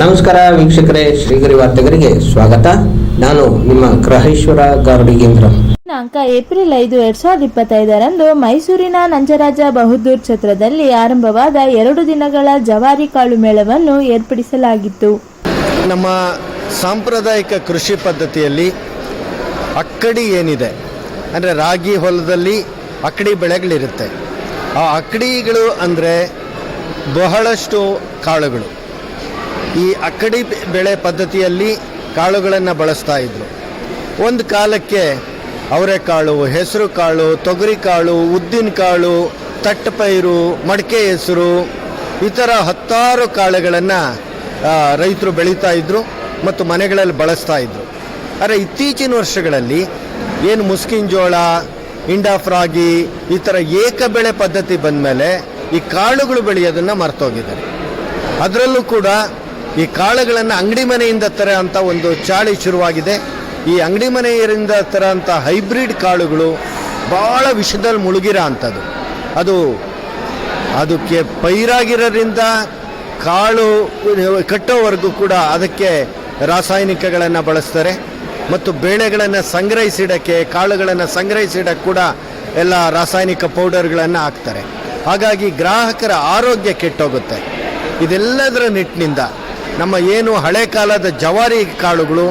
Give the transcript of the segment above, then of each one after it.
ನಮಸ್ಕಾರ ವೀಕ್ಷಕರೇ ಶ್ರೀಗರಿ ವಾರ್ತೆಗರಿಗೆ ಸ್ವಾಗತ. ನಾನು ನಿಮ್ಮ ಗ್ರಹೇಶ್ವರ ಗಾರ್ಡಿಗೇಂದ್ರ ದಿನಾಂಕ ಏಪ್ರಿಲ್ ಐದು ಎರಡ್ ಸಾವಿರದ ಇಪ್ಪತ್ತೈದರಂದು ಮೈಸೂರಿನ ನಂಜರಾಜ ಬಹದ್ದೂರ್ ಛತ್ರದಲ್ಲಿ ಆರಂಭವಾದ ಎರಡು ದಿನಗಳ ಜವಾರಿ ಕಾಳು ಮೇಳವನ್ನು ಏರ್ಪಡಿಸಲಾಗಿತ್ತು. ನಮ್ಮ ಸಾಂಪ್ರದಾಯಿಕ ಕೃಷಿ ಪದ್ಧತಿಯಲ್ಲಿ ಅಕ್ಕಡಿ ಏನಿದೆ ಅಂದರೆ ರಾಗಿ ಹೊಲದಲ್ಲಿ ಅಕ್ಕಡಿ ಬೆಳೆಗಳಿರುತ್ತೆ. ಆ ಅಕ್ಕಡಿಗಳು ಅಂದರೆ ಬಹಳಷ್ಟು ಕಾಳುಗಳು. ಈ ಅಕ್ಕಡಿ ಬೆಳೆ ಪದ್ಧತಿಯಲ್ಲಿ ಕಾಳುಗಳನ್ನು ಬಳಸ್ತಾ ಇದ್ರು. ಒಂದು ಕಾಲಕ್ಕೆ ಅವರೆಕಾಳು ಹೆಸರು ಕಾಳು, ತೊಗರಿ ಕಾಳು, ಉದ್ದಿನ ಕಾಳು, ತಟ್ಟಪೈರು, ಮಡಕೆ ಹೆಸರು ಈ ಥರ ಹತ್ತಾರು ಕಾಳುಗಳನ್ನು ರೈತರು ಬೆಳೀತಾ ಇದ್ರು ಮತ್ತು ಮನೆಗಳಲ್ಲಿ ಬಳಸ್ತಾ ಇದ್ರು. ಆದರೆ ಇತ್ತೀಚಿನ ವರ್ಷಗಳಲ್ಲಿ ಏನು ಮುಸ್ಕಿನ್ ಜೋಳ ಇಂಡಾಫ್ ರಾಗಿ ಈ ಥರ ಏಕ ಬೆಳೆ ಪದ್ಧತಿ ಬಂದ ಮೇಲೆ ಈ ಕಾಳುಗಳು ಬೆಳೆಯೋದನ್ನು ಮರ್ತೋಗಿದ್ದಾರೆ. ಅದರಲ್ಲೂ ಕೂಡ ಈ ಕಾಳುಗಳನ್ನು ಅಂಗಡಿ ಮನೆಯಿಂದ ತರೋಂಥ ಒಂದು ಚಾಳಿ ಶುರುವಾಗಿದೆ. ಈ ಅಂಗಡಿ ಮನೆಯಿಂದ ತರ ಅಂತ ಹೈಬ್ರಿಡ್ ಕಾಳುಗಳು ಭಾಳ ವಿಷದಲ್ಲಿ ಮುಳುಗಿರೋ ಅಂಥದ್ದು. ಅದು ಅದಕ್ಕೆ ಪೈರಾಗಿರೋದ್ರಿಂದ ಕಾಳು ಕಟ್ಟೋವರೆಗೂ ಕೂಡ ಅದಕ್ಕೆ ರಾಸಾಯನಿಕಗಳನ್ನು ಬಳಸ್ತಾರೆ. ಮತ್ತು ಬೇಳೆಗಳನ್ನು ಸಂಗ್ರಹಿಸಿಡೋಕ್ಕೆ, ಕಾಳುಗಳನ್ನು ಸಂಗ್ರಹಿಸಿಡಕ್ಕೆ ಕೂಡ ಎಲ್ಲ ರಾಸಾಯನಿಕ ಪೌಡರ್ಗಳನ್ನು ಹಾಕ್ತಾರೆ. ಹಾಗಾಗಿ ಗ್ರಾಹಕರ ಆರೋಗ್ಯ ಕೆಟ್ಟೋಗುತ್ತೆ. ಇದೆಲ್ಲದರ ನಿಟ್ಟಿನಿಂದ ನಮ್ಮ ಏನು ಹಳೆ ಕಾಲದ ಜವಾರಿ ಕಾಳುಗಳು,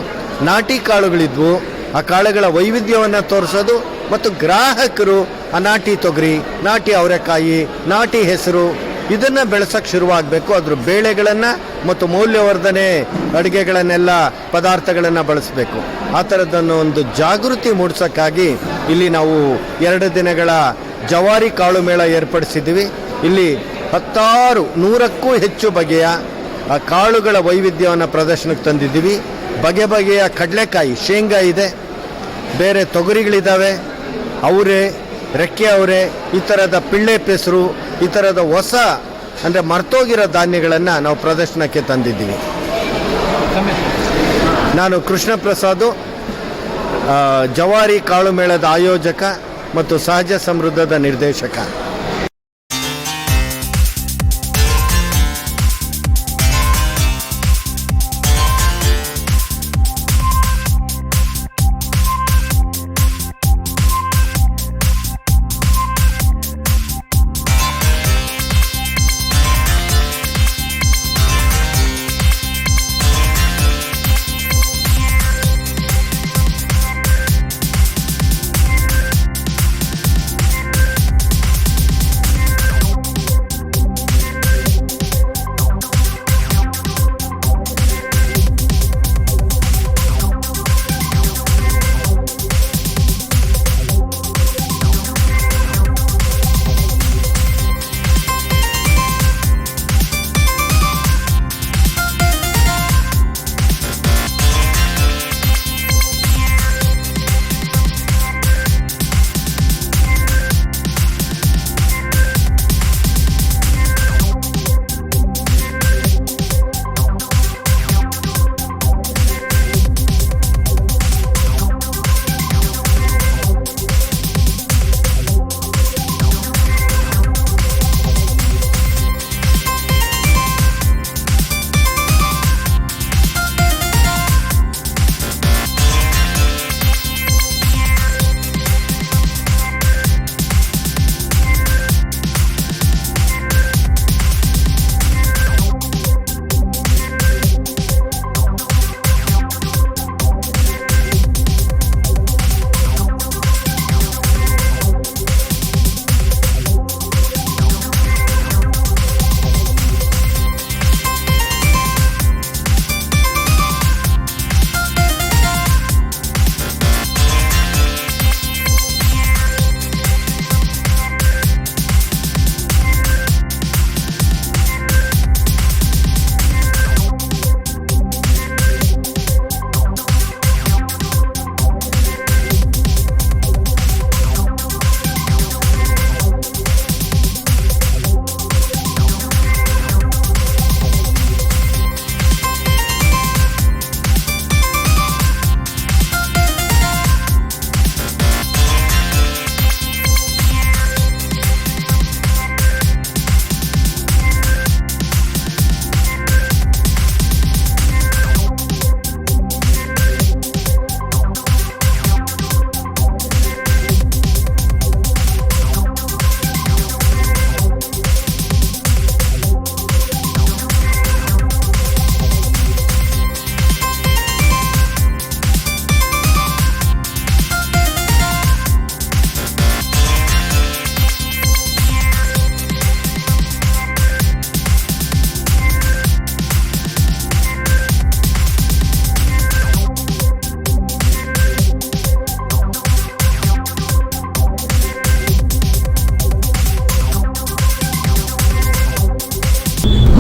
ನಾಟಿ ಕಾಳುಗಳಿದ್ವು, ಆ ಕಾಳುಗಳ ವೈವಿಧ್ಯವನ್ನು ತೋರಿಸೋದು ಮತ್ತು ಗ್ರಾಹಕರು ಆ ನಾಟಿ ತೊಗರಿ, ನಾಟಿ ಅವರೆಕಾಯಿ, ನಾಟಿ ಹೆಸರು ಇದನ್ನು ಬೆಳೆಸೋಕ್ಕೆ ಶುರುವಾಗಬೇಕು. ಅದ್ರ ಬೇಳೆಗಳನ್ನು ಮತ್ತು ಮೌಲ್ಯವರ್ಧನೆ ಅಡುಗೆಗಳನ್ನೆಲ್ಲ ಪದಾರ್ಥಗಳನ್ನು ಬಳಸಬೇಕು. ಆ ಥರದ್ದನ್ನು ಒಂದು ಜಾಗೃತಿ ಮೂಡಿಸೋಕ್ಕಾಗಿ ಇಲ್ಲಿ ನಾವು ಎರಡು ದಿನಗಳ ಜವಾರಿ ಕಾಳು ಮೇಳ ಏರ್ಪಡಿಸಿದ್ದೀವಿ. ಇಲ್ಲಿ ಹತ್ತಾರು ನೂರಕ್ಕೂ ಹೆಚ್ಚು ಬಗೆಯ ಆ ಕಾಳುಗಳ ವೈವಿಧ್ಯವನ್ನು ಪ್ರದರ್ಶನಕ್ಕೆ ತಂದಿದ್ದೀವಿ. ಬಗೆ ಬಗೆಯ ಕಡಲೆಕಾಯಿ, ಶೇಂಗಾ ಇದೆ. ಬೇರೆ ತೊಗರಿಗಳಿದ್ದಾವೆ ಅವರೆ, ರೆಕ್ಕೆ ಅವರೆ, ಈ ಥರದ ಪಿಳ್ಳೆ ಪೆಸರು, ಈ ಥರದ ಹೊಸ ಅಂದರೆ ಮರ್ತೋಗಿರೋ ಧಾನ್ಯಗಳನ್ನು ನಾವು ಪ್ರದರ್ಶನಕ್ಕೆ ತಂದಿದ್ದೀವಿ. ನಾನು ಕೃಷ್ಣ ಪ್ರಸಾದು ಜವಾರಿ ಕಾಳು ಮೇಳದ ಆಯೋಜಕ ಮತ್ತು ಸಹಜ ಸಮೃದ್ಧದ ನಿರ್ದೇಶಕ.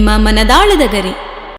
ನಿಮ್ಮ ಮನದಾಳದ ಗರಿ.